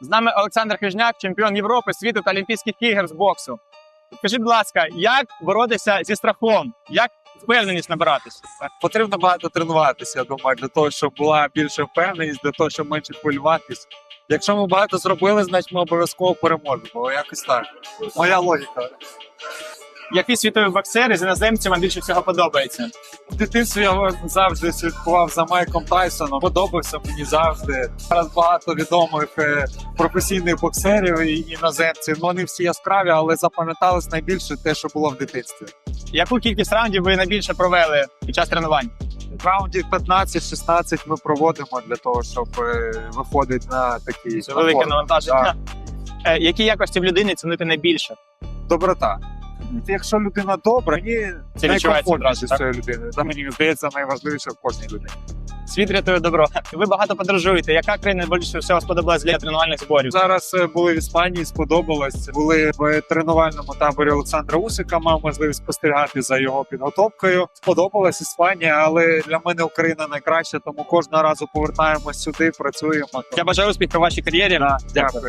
З нами Олександр Хижняк, чемпіон Європи, світу та Олімпійських ігор з боксу. Скажіть, будь ласка, як боротися зі страхом? Як впевненість набиратися? Потрібно багато тренуватися, я думаю, для того, щоб була більша впевненість, для того, щоб менше хвилюватись. Якщо ми багато зробили, значить ми обов'язково переможемо. Якось так. Моя логіка. Які світові боксери з іноземців вам більше всього подобається? В дитинстві я завжди слідкував за Майком Тайсоном. Подобався мені завжди. Зараз багато відомих е, професійних боксерів і іноземців. Ну, Вони всі яскраві, але запам'яталось найбільше те, що було в дитинстві. Яку кількість раундів ви найбільше провели під час тренувань? Раундів 15-16 ми проводимо для того, щоб е, виходити на такі Це велике навантаження. Е, Які якості в людині цінуєте найбільше? доброта. Якщо людина добра, мені Це відчувається з цією людиною. Та мені здається найважливіше в кожній людині. Світ рятує добро. Ви багато подорожуєте. Яка країна більше всього сподобалась для тренувальних зборів? Зараз е, були в Іспанії, сподобалось. Були в тренувальному таборі Олександра Усика. Мав можливість спостерігати за його підготовкою. Сподобалась Іспанія, але для мене Україна найкраща, тому кожного разу повертаємось сюди, працюємо. Я бажаю успіху в вашій кар'єрі. Да, дякую.